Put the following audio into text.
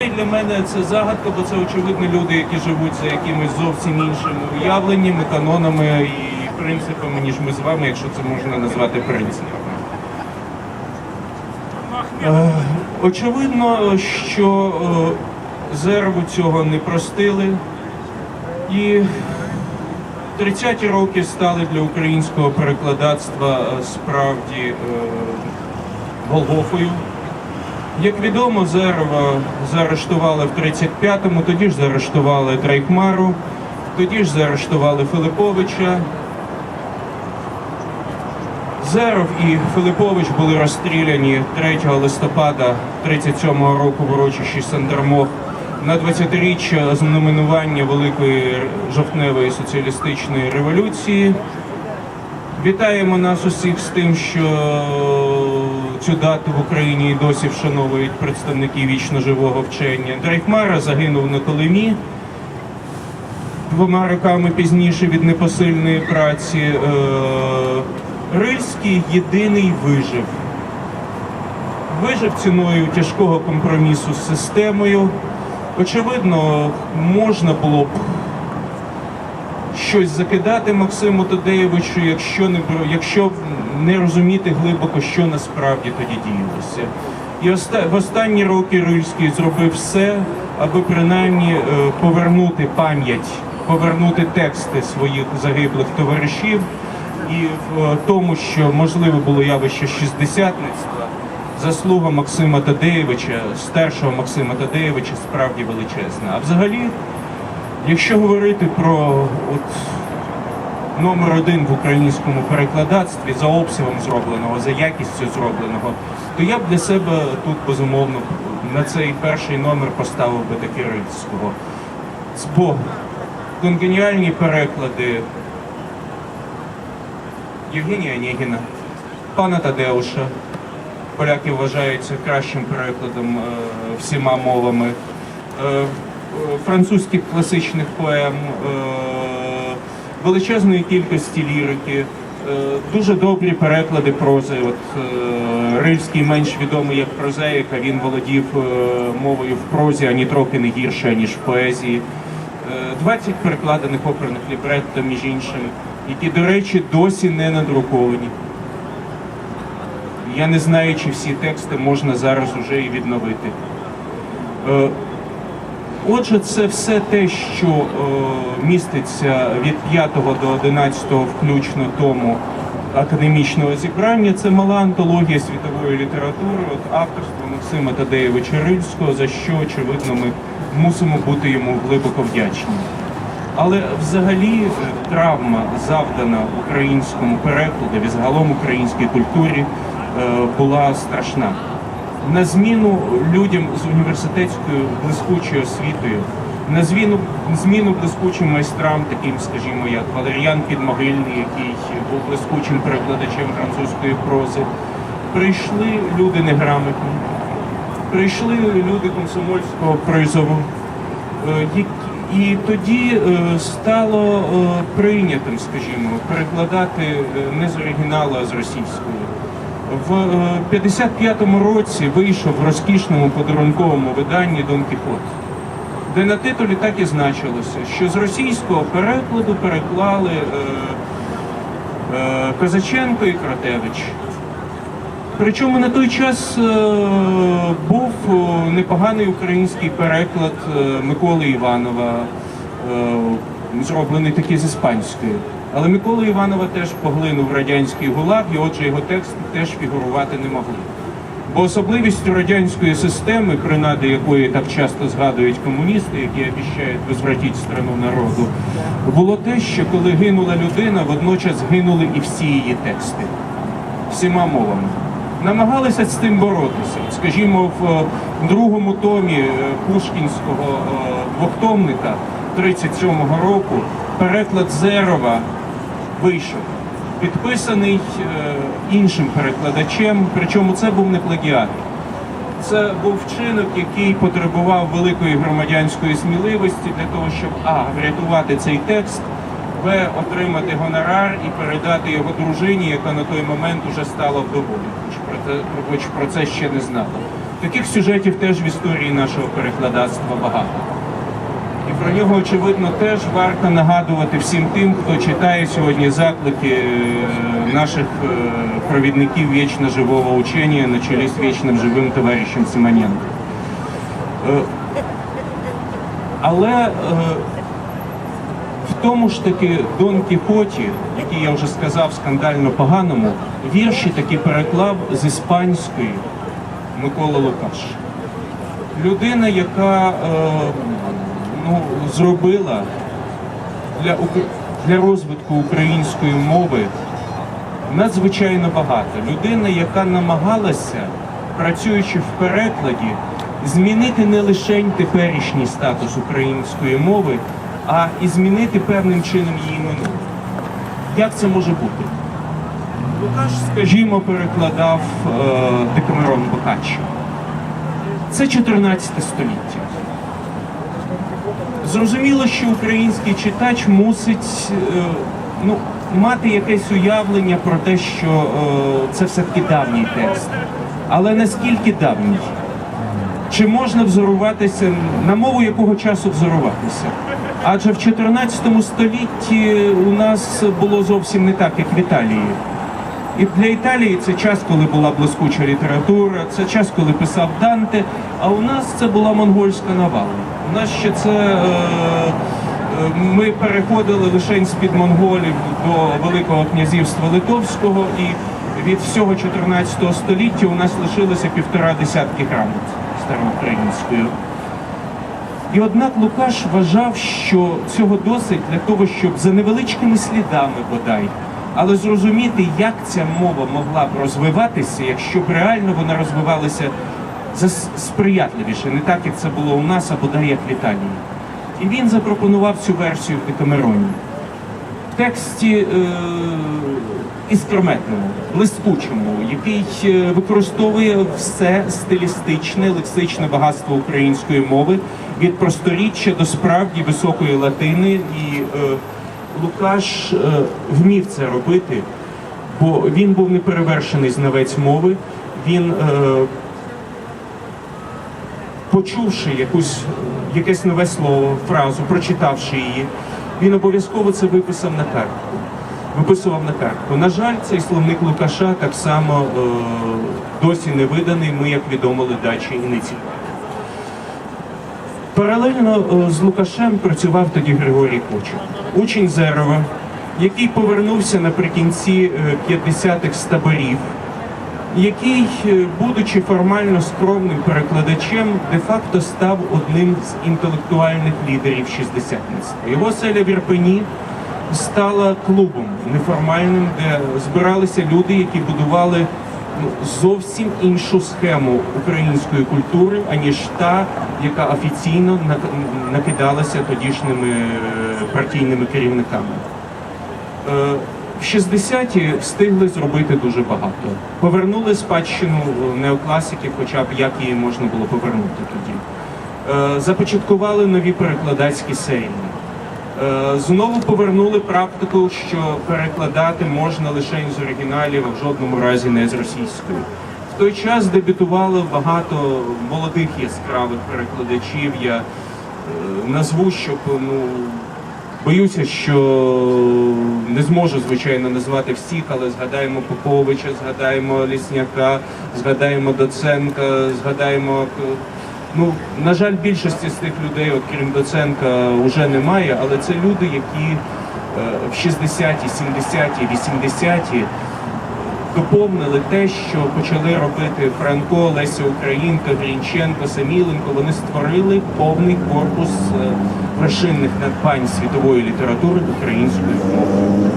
Для мене це загадка, бо це очевидно люди, які живуть за якимись зовсім іншими уявленнями, канонами і принципами, ніж ми з вами, якщо це можна назвати принципами. Е, Очевидно, що е, Зерву цього не простили, і 30-ті роки стали для українського перекладацтва е, справді Голгофою. Як відомо, Зерва заарештували в 35-му, тоді ж заарештували Трайкмару, тоді ж заарештували Филиповича. Зеров і Филипович були розстріляні 3 листопада 37-го року в урочищі Сандермох на 20-річчя знаменування Великої жовтневої соціалістичної революції. Вітаємо нас усіх з тим, що цю дату в Україні і досі вшановують представники вічно живого вчення. Дрейхмара загинув на Колимі двома роками пізніше від непосильної праці. Е, Рильський єдиний вижив. Вижив ціною тяжкого компромісу з системою. Очевидно, можна було б щось закидати Максиму Тадеєвичу, якщо не якщо не розуміти глибоко, що насправді тоді діялося. І оста- в останні роки Рильський зробив все, аби принаймні е, повернути пам'ять, повернути тексти своїх загиблих товаришів, і в е, тому, що можливо було явище шістдесятництва, заслуга Максима Тадеєвича, старшого Максима Тадеєвича, справді величезна. А взагалі. Якщо говорити про от, номер один в українському перекладацтві за обсягом зробленого, за якістю зробленого, то я б для себе тут безумовно на цей перший номер поставив би таки Рильського. Бо конгеніальні переклади Євгенія Онєгіна, пана Тадеуша, поляки вважаються кращим перекладом е, всіма мовами. Французьких класичних поем, е, величезної кількості лірики, е, дуже добрі переклади прози. От е, Рильський менш відомий як прозаїк, а він володів мовою в прозі ані трохи не гірше, ніж в поезії. Е, 20 перекладених оперних лібретто, між іншим, які, до речі, досі не надруковані. Я не знаю, чи всі тексти можна зараз уже і відновити. Отже, це все те, що е, міститься від 5 до 11 включно тому академічного зібрання. Це мала антологія світової літератури, от авторства Максима Тадеєвича Рильського, за що, очевидно, ми мусимо бути йому глибоко вдячні. Але взагалі е, травма, завдана українському перекладу, загалом українській культурі, е, була страшна. На зміну людям з університетською блискучою освітою, на зміну, зміну блискучим майстрам, таким, скажімо, як Валеріан Підмогильний, який був блискучим перекладачем французької прози, прийшли люди неграмотні, прийшли люди комсомольського призову, е, і тоді е, стало е, прийнятим, скажімо, перекладати не з оригіналу, а з російської. В е, 55-му році вийшов в розкішному подарунковому виданні Дон Кіхот, де на титулі так і значилося, що з російського перекладу переклали е, е, Козаченко і Кратевич. Причому на той час е, був е, непоганий український переклад е, Миколи Іванова, е, зроблений таки з іспанської. Але Микола Іванова теж поглинув радянський гулаг, і отже його тексти теж фігурувати не могли. Бо особливістю радянської системи, принади якої так часто згадують комуністи, які обіцяють возвратити страну народу, було те, що коли гинула людина, водночас гинули і всі її тексти всіма мовами. Намагалися з цим боротися. Скажімо, в е, другому томі е, Пушкінського е, двохтомника 37-го року переклад Зерова вийшов, підписаний е, іншим перекладачем, причому це був не плагіат. Це був вчинок, який потребував великої громадянської сміливості для того, щоб а врятувати цей текст, б отримати гонорар і передати його дружині, яка на той момент уже стала це, хоч про це ще не знала. Таких сюжетів теж в історії нашого перекладацтва багато. І про нього, очевидно, теж варто нагадувати всім тим, хто читає сьогодні заклики е, наших е, провідників вічно живого учення на чолі з вічним живим товаришем Симоненко. Е, Але в тому ж таки Дон Кіхоті, який я вже сказав скандально поганому, вірші таки переклав з іспанської Микола Лукаш. Людина, яка ну, зробила для, для розвитку української мови надзвичайно багато. Людина, яка намагалася, працюючи в перекладі, змінити не лише теперішній статус української мови, а і змінити певним чином її минуле. Як це може бути? Лукаш, скажімо, перекладав е, Декамерон Бокаччо. Це 14 століття. Зрозуміло, що український читач мусить е, ну, мати якесь уявлення про те, що е, це все-таки давній текст. Але наскільки давній? Чи можна взоруватися, на мову якого часу взоруватися? Адже в 14 столітті у нас було зовсім не так, як в Італії. І для Італії це час, коли була блискуча література, це час, коли писав Данте, а у нас це була монгольська навала. У нас ще це е, е, ми переходили лише з-під монголів до Великого князівства Литовського, і від всього 14 століття у нас лишилося півтора десятки грамот староукраїнською. І однак Лукаш вважав, що цього досить для того, щоб за невеличкими слідами бодай, але зрозуміти, як ця мова могла б розвиватися, якщо б реально вона розвивалася зас- сприятливіше, не так, як це було у нас, а бодай як в Італії. І він запропонував цю версію в Декамероні. В тексті е, іскрометному, блискучому, який е, використовує все стилістичне, лексичне багатство української мови від просторіччя до справді високої латини. І е, Лукаш е, вмів це робити, бо він був неперевершений знавець мови. Він е, почувши якусь, якесь нове слово, фразу, прочитавши її, він обов'язково це виписав на картку. Виписував на картку. На жаль, цей словник Лукаша так само е, досі не виданий. Ми, як відомо, ледачі і не цікаві. Паралельно е, з Лукашем працював тоді Григорій Кочур, учень Зерова, який повернувся наприкінці е, 50-х з таборів, який, е, будучи формально скромним перекладачем, де-факто став одним з інтелектуальних лідерів шістдесятництва. Його оселя в Ірпені стала клубом неформальним, де збиралися люди, які будували ну, зовсім іншу схему української культури, аніж та, яка офіційно накидалася тодішніми е, партійними керівниками. Е, В 60-ті встигли зробити дуже багато. Повернули спадщину неокласиків, хоча б як її можна було повернути тоді. Е, Започаткували нові перекладацькі серії. Е, Знову повернули практику, що перекладати можна лише з оригіналів, а в жодному разі не з російської. В той час дебютувало багато молодих яскравих перекладачів. Я е, назву, щоб ну, боюся, що не зможу, звичайно, назвати всіх, але згадаємо Поповича, згадаємо Лісняка, згадаємо Доценка, згадаємо. е, Ну, на жаль, більшості з тих людей, от крім Доценка, вже немає, але це люди, які е, в 60-ті, 70-ті, 80-ті доповнили те, що почали робити Франко, Леся Українка, Грінченко, Саміленко. Вони створили повний корпус вершинних надбань світової літератури українською мовою.